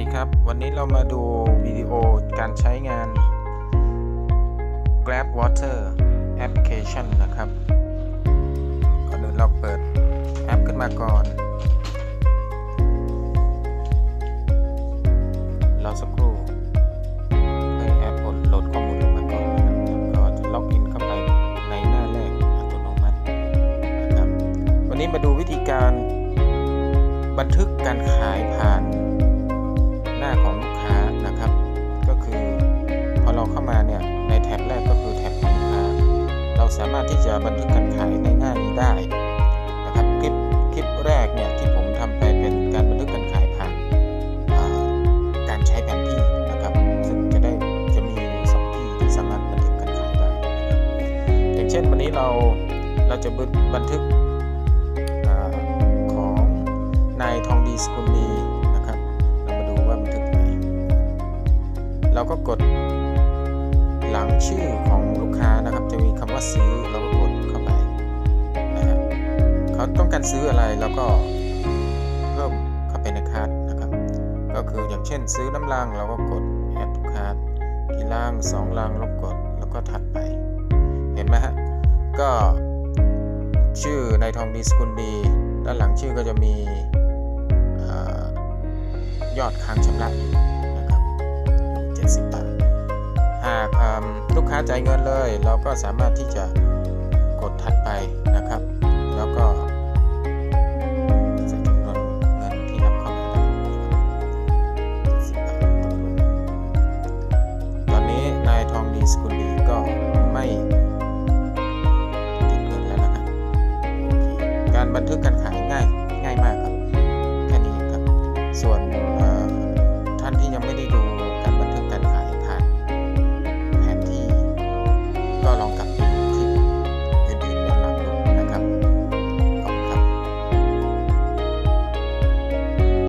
ดีครับ วันนี้เรามาดูวิดีโอการใช้งาน Grab Water Application นะครับก่อนอื่นเราเปิดแอปขึ้นมาก่อน เราสักครู่ให้แอปโหลดข้อมูลลงมาก่อนนะครับก็จะล็อกอินเข้าไปในหน้าแรกอัตโนมัตินะครับ วันนี้มาดูวิธีการบันทึกการขายผ่าน สามารถที่จะบันทึกการขายในหน้านี้ได้นะครับคลิปคลิปแรกเนี่ยที่ผมทำไปเป็นการบันทึกการขายผ่านการใช้แผนที่นะครับ ซึ่งจะได้จะมีอยู่สองที่ที่สามารถบันทึกการขายได้นะครับอย่างเช่นวันนี้เราเราจะบันทึกอของนายทองดีสกุลดีนะครับ เรามาดูว่าบันทึกไหนเราก็กดหลังชื่อของลูกค้า เขาต้องการซื้ออะไรเราก็เพิ่มเข้าไปในคาร์ดนะครับ ก็คืออย่างเช่นซื้อน้ำลังเราก็กดแอดทุกคาร์ดกี่ลังสองลังเรากดแล้วก็ถัดไป เห็นไหมฮะ ก็ชื่อนายทองดีสกุลดีด้านหลังชื่อก็จะมียอดค้างชำระอยู่นะครับ70บาทหากลูกค้าจ่ายเงินเลย เราก็สามารถที่จะกดถัดไปนะครับ แล้วก็ใส่จำนวนเงินที่รับเข้ามาได้นะครับ70บาทตอนนี้นายทองดีสกุลดีก็ไม่ติดเงินแล้วนะครับการบันทึกการ